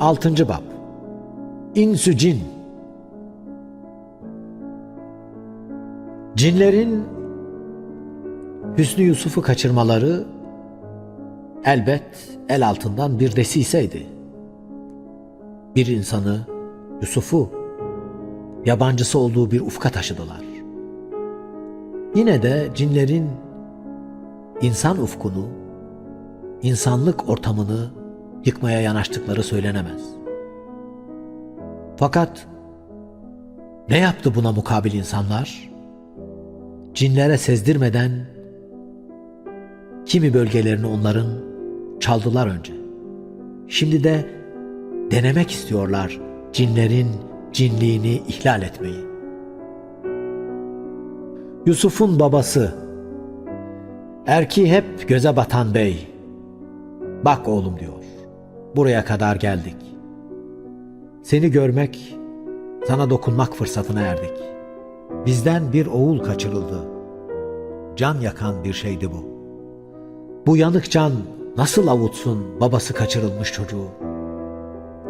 6. Bab İnsü Cin Cinlerin Hüsnü Yusuf'u kaçırmaları elbet el altından bir desiseydi. Bir insanı, Yusuf'u yabancısı olduğu bir ufka taşıdılar. Yine de cinlerin insan ufkunu, insanlık ortamını yıkmaya yanaştıkları söylenemez. Fakat ne yaptı buna mukabil insanlar? Cinlere sezdirmeden kimi bölgelerini onların çaldılar önce. Şimdi de denemek istiyorlar cinlerin cinliğini ihlal etmeyi. Yusuf'un babası Erki hep göze batan bey. Bak oğlum diyor. Buraya kadar geldik. Seni görmek, sana dokunmak fırsatına erdik. Bizden bir oğul kaçırıldı. Can yakan bir şeydi bu. Bu yanık can nasıl avutsun babası kaçırılmış çocuğu?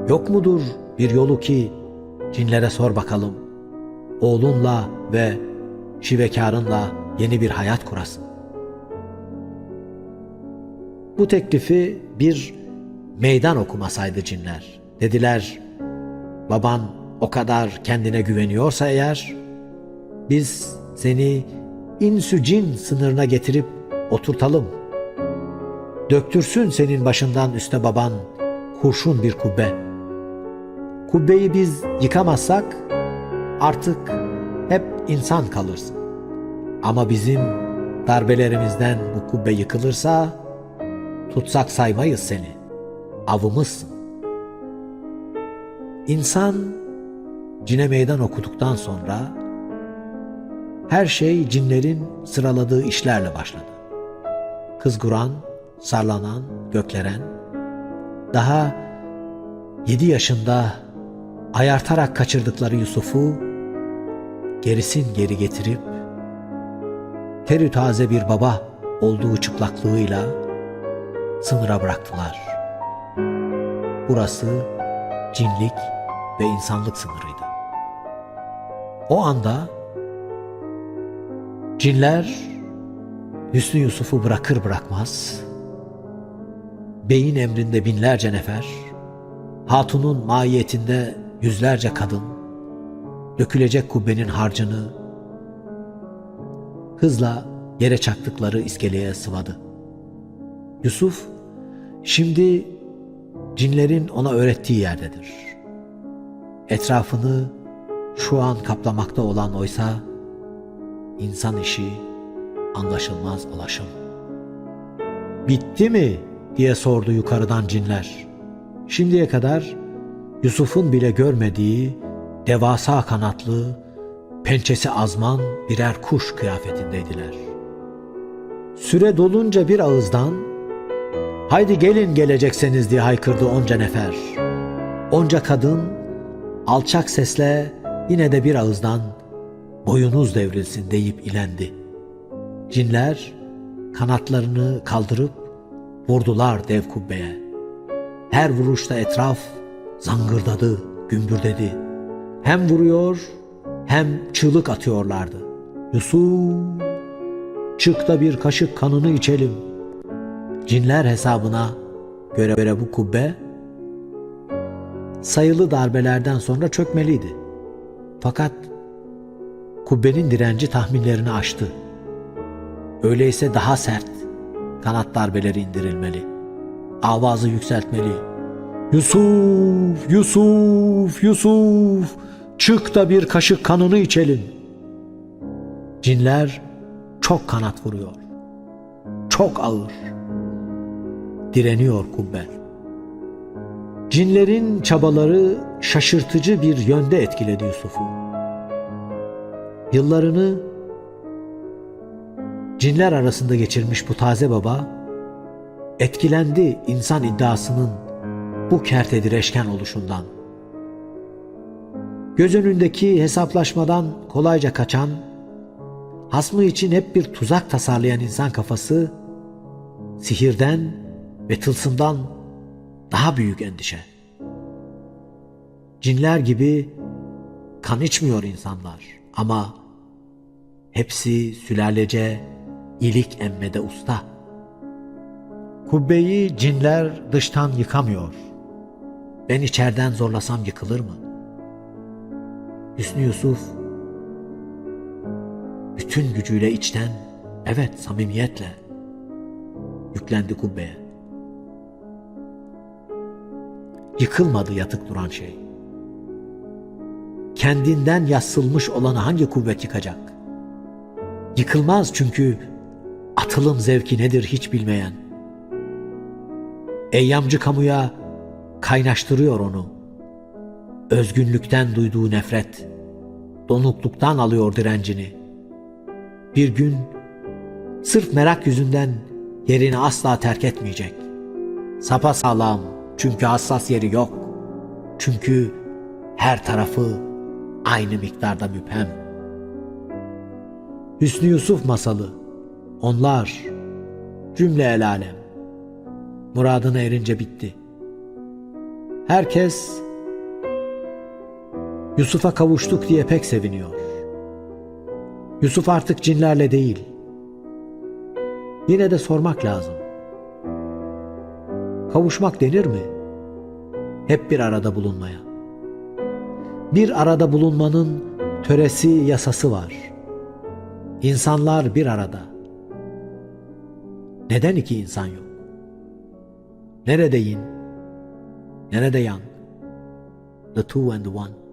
Yok mudur bir yolu ki cinlere sor bakalım. Oğlunla ve şivekarınla yeni bir hayat kurasın. Bu teklifi bir meydan okumasaydı cinler. Dediler, baban o kadar kendine güveniyorsa eğer, biz seni insü cin sınırına getirip oturtalım. Döktürsün senin başından üste baban kurşun bir kubbe. Kubbeyi biz yıkamazsak artık hep insan kalırsın. Ama bizim darbelerimizden bu kubbe yıkılırsa tutsak saymayız seni. Avımızsın. İnsan cine meydan okuduktan sonra her şey cinlerin sıraladığı işlerle başladı. Kızguran, sarlanan, gökleren, daha yedi yaşında ayartarak kaçırdıkları Yusuf'u gerisin geri getirip terü taze bir baba olduğu çıplaklığıyla sınıra bıraktılar. Burası cinlik ve insanlık sınırıydı. O anda cinler Hüsnü Yusuf'u bırakır bırakmaz beyin emrinde binlerce nefer, hatunun mahiyetinde yüzlerce kadın, dökülecek kubbenin harcını hızla yere çaktıkları iskeleye sıvadı. Yusuf şimdi cinlerin ona öğrettiği yerdedir. Etrafını şu an kaplamakta olan oysa insan işi anlaşılmaz ulaşım. Bitti mi diye sordu yukarıdan cinler. Şimdiye kadar Yusuf'un bile görmediği devasa kanatlı, pençesi azman birer kuş kıyafetindeydiler. Süre dolunca bir ağızdan haydi gelin gelecekseniz diye haykırdı onca nefer. Onca kadın alçak sesle yine de bir ağızdan boyunuz devrilsin deyip ilendi. Cinler kanatlarını kaldırıp vurdular dev kubbeye. Her vuruşta etraf zangırdadı, gümbürdedi. Hem vuruyor hem çığlık atıyorlardı. Yusuf, çık da bir kaşık kanını içelim. Cinler hesabına göre göre bu kubbe sayılı darbelerden sonra çökmeliydi. Fakat kubbenin direnci tahminlerini aştı. Öyleyse daha sert kanat darbeleri indirilmeli. Avazı yükseltmeli. Yusuf, Yusuf, Yusuf, çık da bir kaşık kanını içelim. Cinler çok kanat vuruyor. Çok ağır. Direniyor kubbe. Cinlerin çabaları şaşırtıcı bir yönde etkiledi Yusuf'u. Yıllarını cinler arasında geçirmiş bu taze baba, etkilendi insan iddiasının bu kerte direşken oluşundan. Göz önündeki hesaplaşmadan kolayca kaçan, hasmı için hep bir tuzak tasarlayan insan kafası, sihirden ve tılsımdan daha büyük endişe. Cinler gibi kan içmiyor insanlar ama hepsi sülalece ilik emmede usta. Kubbeyi cinler dıştan yıkamıyor. Ben içeriden zorlasam yıkılır mı? Hüsnü Yusuf bütün gücüyle içten, evet samimiyetle yüklendi kubbeye. Yıkılmadı yatık duran şey. Kendinden yassılmış olanı hangi kuvvet yıkacak? Yıkılmaz çünkü atılım zevki nedir hiç bilmeyen. Eyyamcı kamuya kaynaştırıyor onu. Özgünlükten duyduğu nefret, donukluktan alıyor direncini. Bir gün sırf merak yüzünden yerini asla terk etmeyecek. Sapa sağlam çünkü hassas yeri yok. Çünkü her tarafı aynı miktarda müphem. Hüsnü Yusuf masalı. Onlar cümle el alem. Muradına erince bitti. Herkes Yusuf'a kavuştuk diye pek seviniyor. Yusuf artık cinlerle değil. Yine de sormak lazım. Kavuşmak denir mi? Hep bir arada bulunmaya. Bir arada bulunmanın töresi, yasası var. İnsanlar bir arada. Neden iki insan yok? Nerede yin? Nerede yang? The two and the one.